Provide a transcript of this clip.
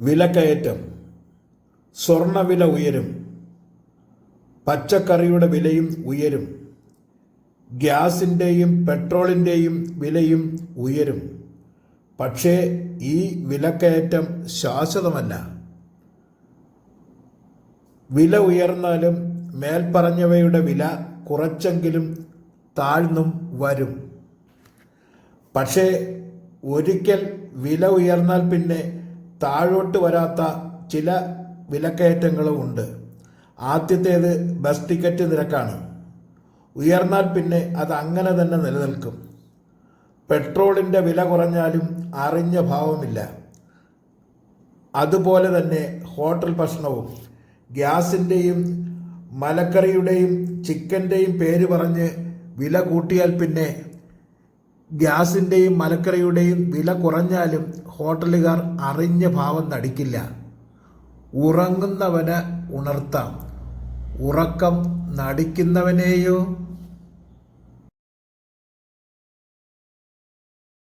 വിലക്കയറ്റം സ്വർണവില ഉയരും പച്ചക്കറിയുടെ വിലയും ഉയരും ഗ്യാസിന്റെയും പെട്രോളിന്റെയും വിലയും ഉയരും. പക്ഷേ ഈ വിലക്കയറ്റം ശാശ്വതമല്ല. വില ഉയർന്നാലും മേൽപ്പറഞ്ഞവയുടെ വില കുറച്ചെങ്കിലും താഴ്ന്നും വരും. പക്ഷേ ഒരിക്കൽ വില ഉയർന്നാൽ പിന്നെ താഴോട്ട് വരാത്ത ചില വിലക്കയറ്റങ്ങളും ഉണ്ട്. ആദ്യത്തേത് ബസ് ടിക്കറ്റ് നിരക്കാണ്. ഉയർന്നാൽ പിന്നെ അത് അങ്ങനെ തന്നെ നിലനിൽക്കും. പെട്രോളിന്റെ വില കുറഞ്ഞാലും അറിഞ്ഞ ഭാവമില്ല. അതുപോലെ തന്നെ ഹോട്ടൽ ഭക്ഷണവും. ഗ്യാസിന്റെയും മലക്കറിയുടെയും ചിക്കന്റെയും പേര് പറഞ്ഞ് വില കൂട്ടിയാൽ പിന്നെ ഗ്യാസിന്റെയും മലക്കറിയുടെയും വില കുറഞ്ഞാലും ഹോട്ടലുകാർ അറിഞ്ഞ ഭാവം നടിക്കില്ല. ഉറങ്ങുന്നവന് ഉണർത്താം. ഉറക്കം നടിക്കുന്നവനെയോ